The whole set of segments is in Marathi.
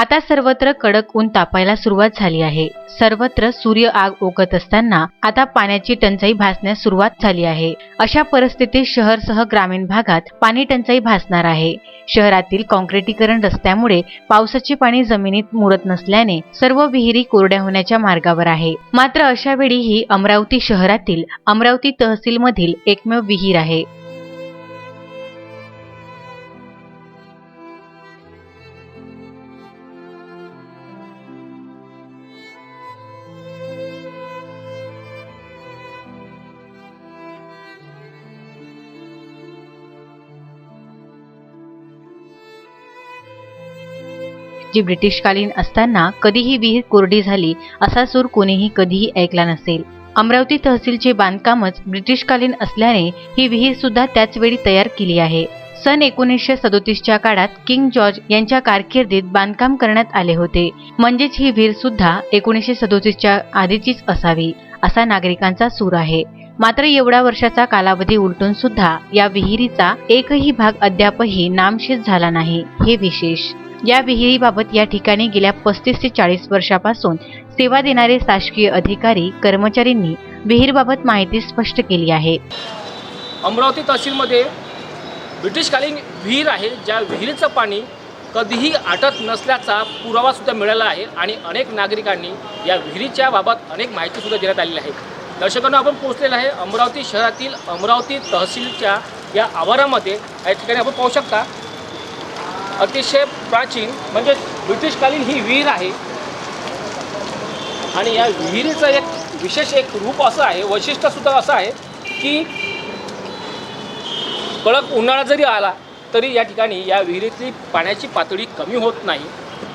आता सर्वत्र कडक ऊन तापायला सुरुवात झाली आहे. सर्वत्र सूर्य आग ओकत असताना आता पाण्याची टंचाई भासण्यास सुरुवात झाली आहे. अशा परिस्थितीत शहरसह ग्रामीण भागात पाणी टंचाई भासणार आहे. शहरातील काँक्रिटीकरण रस्त्यामुळे पावसाचे पाणी जमिनीत मुरत नसल्याने सर्व विहिरी कोरड्या होण्याच्या मार्गावर आहे. मात्र अशा वेळी ही अमरावती शहरातील अमरावती तहसीलमधील एकमेव विहीर आहे. जी ब्रिटिशकालीन असताना कधीही विहीर कोरडी झाली असा सूर कोणीही कधीही ऐकला नसेल. अमरावती तहसीलचे बांधकामच ब्रिटिशकालीन असल्याने ही विहीर सुद्धा त्याच वेळी तयार केली आहे. सन एकोणीसशे सदोतीसच्या काळात किंग जॉर्ज यांच्या कारकिर्दीत बांधकाम करण्यात आले होते. म्हणजेच ही विहीर सुद्धा एकोणीसशे सदोतीसच्या आधीचीच असावी असा नागरिकांचा सूर आहे. मात्र एवढ्या वर्षाचा कालावधी उलटून सुद्धा या विहिरीचा एकही भाग अद्यापही नामशेष झाला नाही. हे विशेष या विहिरीबाबत या ठिकाणी गेल्या पस्तीस ते चाळीस वर्षापासून सेवा देणारे शासकीय अधिकारी कर्मचाऱ्यांनी विहीरबाबत माहिती स्पष्ट केली आहे. अमरावती तहसीलमध्ये ब्रिटिशकालीन विहीर आहे ज्या विहिरीचं पाणी कधीही आटत नसल्याचा पुरावासुद्धा मिळाला आहे आणि अनेक नागरिकांनी या विहिरीच्या बाबत अनेक माहितीसुद्धा देण्यात आलेली आहे. दर्शकांना आपण पोहोचलेलं आहे अमरावती शहरातील अमरावती तहसीलच्या या आवारामध्ये. या ठिकाणी आपण पाहू शकता अतिशय प्राचीन म्हणजे ब्रिटिशकालीन ही विहीर आहे. आणि या विहिरीचं एक विशेष एक रूप असं आहे वैशिष्ट्यसुद्धा असं आहे की कडक उन्हाळा जरी आला तरी या ठिकाणी या विहिरीतली पाण्याची पातळी कमी होत नाही.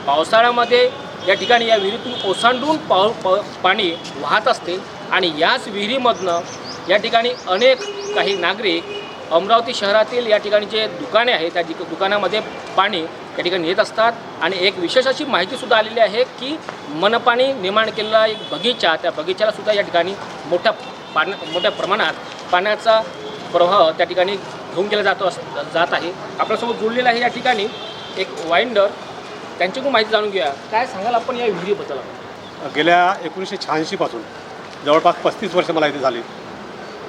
पावसाळ्यामध्ये या ठिकाणी या विहिरीतून ओसांडून पाव प पाणी वाहत असते. आणि याच विहिरीमधनं या ठिकाणी अनेक काही नागरिक अमरावती शहरातील या ठिकाणी जे दुकाने आहेत त्या दुकानामध्ये पाणी या ठिकाणी येत असतात. आणि एक विशेष अशी माहितीसुद्धा आलेली आहे की मनपाणी निर्माण केलेला एक बगीचा त्या बगीचालासुद्धा या ठिकाणी मोठ्या पाण्या मोठ्या प्रमाणात पाण्याचा प्रवाह त्या ठिकाणी घेऊन गेला जातो अस जात आहे. आपल्यासोबत जोडलेला आहे या ठिकाणी एक वाइंडर. त्यांच्याकडून माहिती जाणून घेऊया. काय सांगाल आपण या विहिरीबद्दल गेल्या एकोणीसशे शहाऐंशीपासून जवळपास पस्तीस वर्ष मला इथे झाली.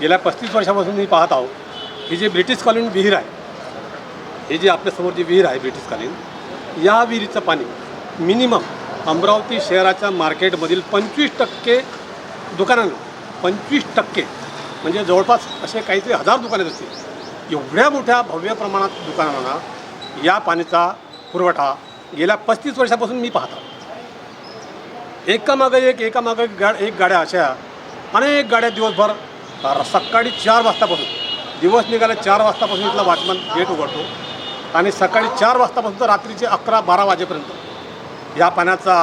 गेल्या पस्तीस वर्षापासून मी पाहत आहो. ही जी ब्रिटिशकालीन विहीर आहे ही जी आपल्यासमोर जी विहीर आहे ब्रिटिशकालीन या विहिरीचं पाणी मिनिमम अमरावती शहराच्या मार्केटमधील पंचवीस टक्के दुकानांना पंचवीस टक्के म्हणजे जवळपास असे काहीतरी हजार दुकाने असतील एवढ्या मोठ्या भव्य प्रमाणात दुकानांना या पाण्याचा पुरवठा गेल्या पस्तीस वर्षापासून मी पाहतो. एकामागं एक एकामागं एक गा एक गाड्या अशा अनेक गाड्या दिवसभर सकाळी चार वाजतापासून दिवस निघाला चार वाजतापासून इथला वॉचमन गेट उघडतो. आणि सकाळी चार वाजतापासून तर रात्रीचे अकरा बारा वाजेपर्यंत या पाण्याचा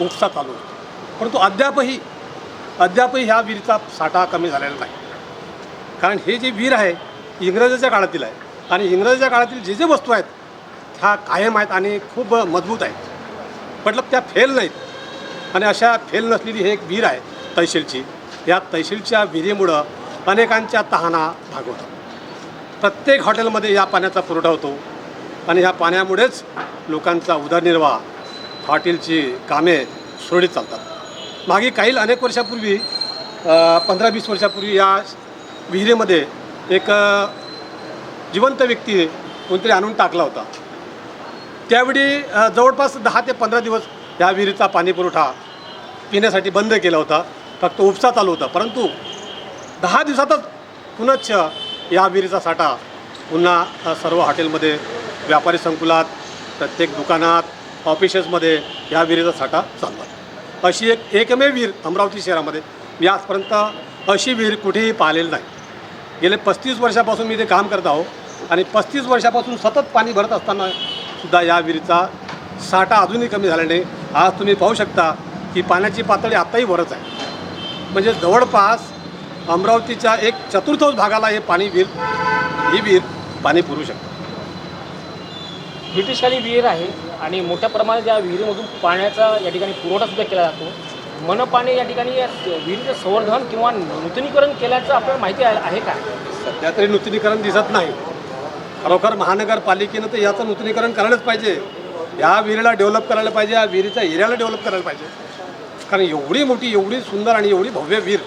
उपसा चालू असतो परंतु अद्यापही अद्यापही ह्या विहिरीचा साठा कमी झालेला नाही. कारण हे जे विहीर आहे इंग्रजाच्या काळातील आहे. आणि इंग्रजाच्या काळातील जे जे वस्तू आहेत ह्या कायम आहेत आणि खूप मजबूत आहेत. मतलब त्या फेल नाहीत. आणि अशा फेल नसलेली हे एक विहीर आहे तहसीलची. या तहसीलच्या विहिरीमुळं अनेकांच्या तहाना भागवतात. प्रत्येक हॉटेलमध्ये या पाण्याचा पुरवठा होतो. आणि ह्या पाण्यामुळेच लोकांचा उदरनिर्वाह हॉटेलची कामे सुरळीत चालतात. मागे काही अनेक वर्षापूर्वी पंधरा वीस वर्षापूर्वी या विहिरीमध्ये एक जिवंत व्यक्ती कोणतरी आणून टाकला होता. त्यावेळी जवळपास दहा ते पंधरा दिवस या विहिरीचा पाणीपुरवठा पिण्यासाठी बंद केला होता. फक्त उपसा चालू होता. परंतु दहा दिवसातच पुनश्च या विहिरीचा साठा पुन्हा सर्व हॉटेलमध्ये व्यापारी संकुलात प्रत्येक दुकानात ऑफिसेसमध्ये या विहिरीचा साठा चालला अशी एक एकमेव विहीर अमरावती शहरामध्ये. मी आजपर्यंत अशी विहीर कुठेही पाहिलेली नाही. गेले पस्तीस वर्षापासून मी ते काम करत आहो आणि पस्तीस वर्षापासून सतत पाणी भरत असताना सुद्धा या विहिरीचा साठा अजूनही कमी झाला नाही आज तुम्ही पाहू शकता की पाण्याची पातळी आत्ताही वरच आहे. म्हणजे जवळपास अमरावतीच्या एक चतुर्थांश भागाला हे पाणी विहीर ही विहीर पाणी पुरू शकतं. ब्रिटिशकालीन विहीर आहे आणि मोठ्या प्रमाणात या विहिरीमधून पाण्याचा या ठिकाणी पुरवठासुद्धा केला जातो मनपाने या ठिकाणी या विहिरीचं संवर्धन किंवा नूतनीकरण केल्याचं आपल्याला माहिती आहे आहे का? सध्या तरी नूतनीकरण दिसत नाही. खरोखर महानगरपालिकेनं तर याचं नूतनीकरण करायलाच पाहिजे. या विहिरीला डेव्हलप करायला पाहिजे या विहिरीच्या एरियाला डेव्हलप करायला पाहिजे. कारण एवढी मोठी एवढी सुंदर आणि एवढी भव्य विहीर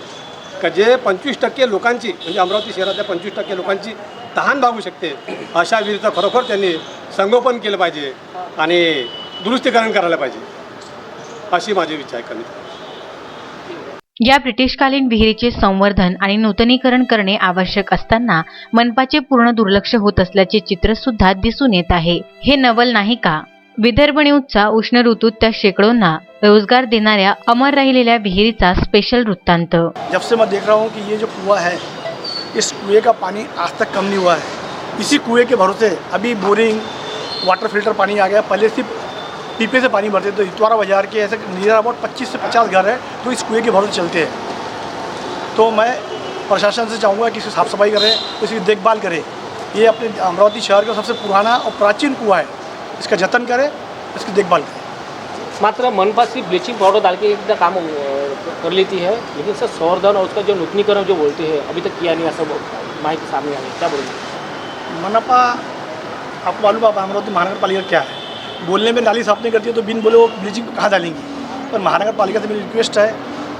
का जे पंचवीस टक्के लोकांची म्हणजे अमरावती शहरातल्या पंचवीस टक्के लोकांची तहान भागू शकते अशा विहिरीचं खरोखर त्यांनी संगोपन केलं पाहिजे आणि दुरुस्तीकरण करायला पाहिजे. अशी माझी विचार आहे कमी. या ब्रिटिशकालीन विहिरीचे संवर्धन आणि नूतनीकरण करणे आवश्यक असताना मनपाचे पूर्ण दुर्लक्ष होत असल्याचे चित्र सुद्धा दिसून येत आहे. हे नवल नाही का? विदर्भ न्यूजचा उष्ण ऋतूत त्या शेकडोंना रोजगार देणाऱ्या अमर राहिलेल्या विहिरीचा स्पेशल वृत्तांत. जब से मैं देख रहा हूँ कि ये जो कुआ है इस कुएं का पानी आज तक कम नहीं हुआ है। इसी कुएं के भरोसे अभी बोरिंग वाटर फिल्टर पानी आ गया। पहले सिर्फ पीपे से पानी भरते थे तो इतवारा बाजार के ऐसे नियर अबाउट 25 से 50 घर है तो इस कुएं के भरोसे चलते हैं। तो मैं प्रशासन से चाहूँगा कि इसकी साफ़ सफाई करें इसकी देखभाल करें। ये अपने अमरावती शहर का सबसे पुराना और प्राचीन कुआ है। इसका जतन करें इसकी देखभाल करें। मात्र मनपा सिर्फ़ ब्लीचिंग पाउडर डाल के एक काम कर लेती है लेकिन सर संवर्धन और उसका जो नूतनीकरण जो बोलते हैं अभी तक किया नहीं ऐसा माहिती सामने आई है। क्या बोलेंगे? मनपा आपको मालूम है अमरावती महानगर पालिका क्या है? बोलने में नाली साफ़ नहीं करती है तो बिन बोले वो ब्लीचिंग कहाँ डालेंगी? पर महानगर पालिका से मेरी रिक्वेस्ट है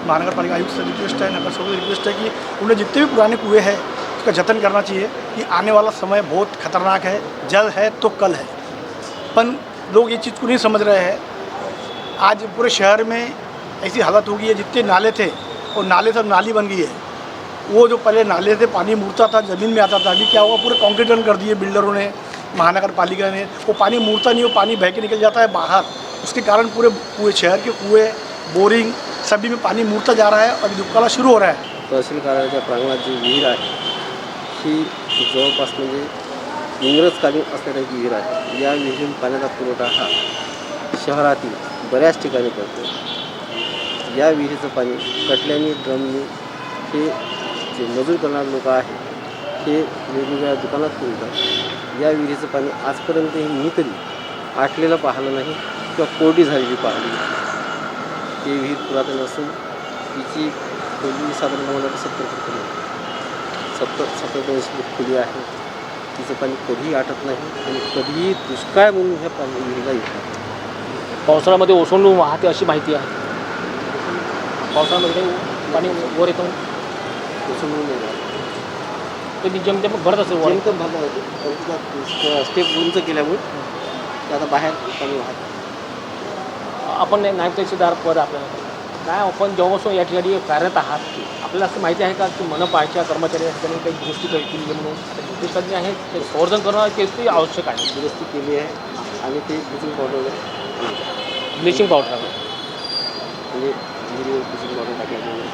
महानगर पालिका आयुक्त से रिक्वेस्ट है नगर सेवक से रिक्वेस्ट है कि उन्हें जितने भी पुराने कुएँ हैं उसका जतन करना चाहिए कि आने वाला समय बहुत खतरनाक है जल है तो कल है। पर लोग ये चीज़ को नहीं समझ रहे हैं। आज पूरे शहर में ऐसी हालत हो गई है, जितने नाले थे, और नाले सब नाली बन गई है। वो जो पहले नाले से पानी मुड़ता था, ज़मीन में आता था, अभी क्या हुआ, पूरे कॉन्क्रीटन कर दिए बिल्डरों ने महानगर पालिका ने। वो पानी मुड़ता नहीं, वो पानी बह के निकल जाता है बाहर। उसके कारण पूरे पूरे शहर के कुएँ, बोरिंग, सभी में पानी मुड़ता जा रहा है और दुष्काळ शुरू हो रहा है। तहसील कार्यालयाच्या प्रांगणात जी विहीर आहे ही जवळपास म्हणजे इंग्रजकालीन असणारी एक विहीर आहे. या विहिरीतून पाण्याचा पुरवठा हा शहरातील बऱ्याच ठिकाणी करतो. या विहिरीचं पाणी कटल्याने ड्रमनी हे जे मजूर करणारे लोक आहेत हे वेगवेगळ्या दुकानात पुरवतात या विहिरीचं पाणी आजपर्यंत मी तरी आटलेलं पाहिलं नाही किंवा कोरडी झालेली पाहिली नाही. ही विहीर पुरातन असून तिची खोली साधारण मला सत्तर फूट सत्तर सत्तर ऐंशी फूट खोली आहे. तिचं पाणी कधीही आटत नाही आणि कधीही दुष्काळ म्हणून ह्या पाणी विहिरीला येत नाही. पावसाळ्यामध्ये ओसंडून वाहते अशी माहिती आहे. पावसाळ्यामध्ये काही पाणी वर येतं तसं म्हणून नाही राहत. कधी जेमतेम भरत असेल वर. जेमतेम भागला होते पण तिचा स्टेप उंच केल्यामुळे ते आता बाहेर पाणी वाहत आपण एक नायब तहसीलदार पद आपल्याला काय आपण जेव्हापासून या ठिकाणी कार्यरत आहात आपल्याला असं माहिती आहे का की मनपाच्या कर्मचारी या ठिकाणी काही दुरुस्ती काही केली म्हणून? आता आहे ते संवर्धन करणं ते आवश्यक आहे. दुरुस्ती केली आहे आणि ते ब्लिचिंग पावडर ब्लिचिंग पावडर म्हणजे ब्लिचिंग पावडर टाकल्यामुळे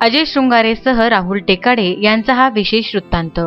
अजय शृंगारेसह राहुल टेकाडे यांचा हा विशेष वृत्तांत.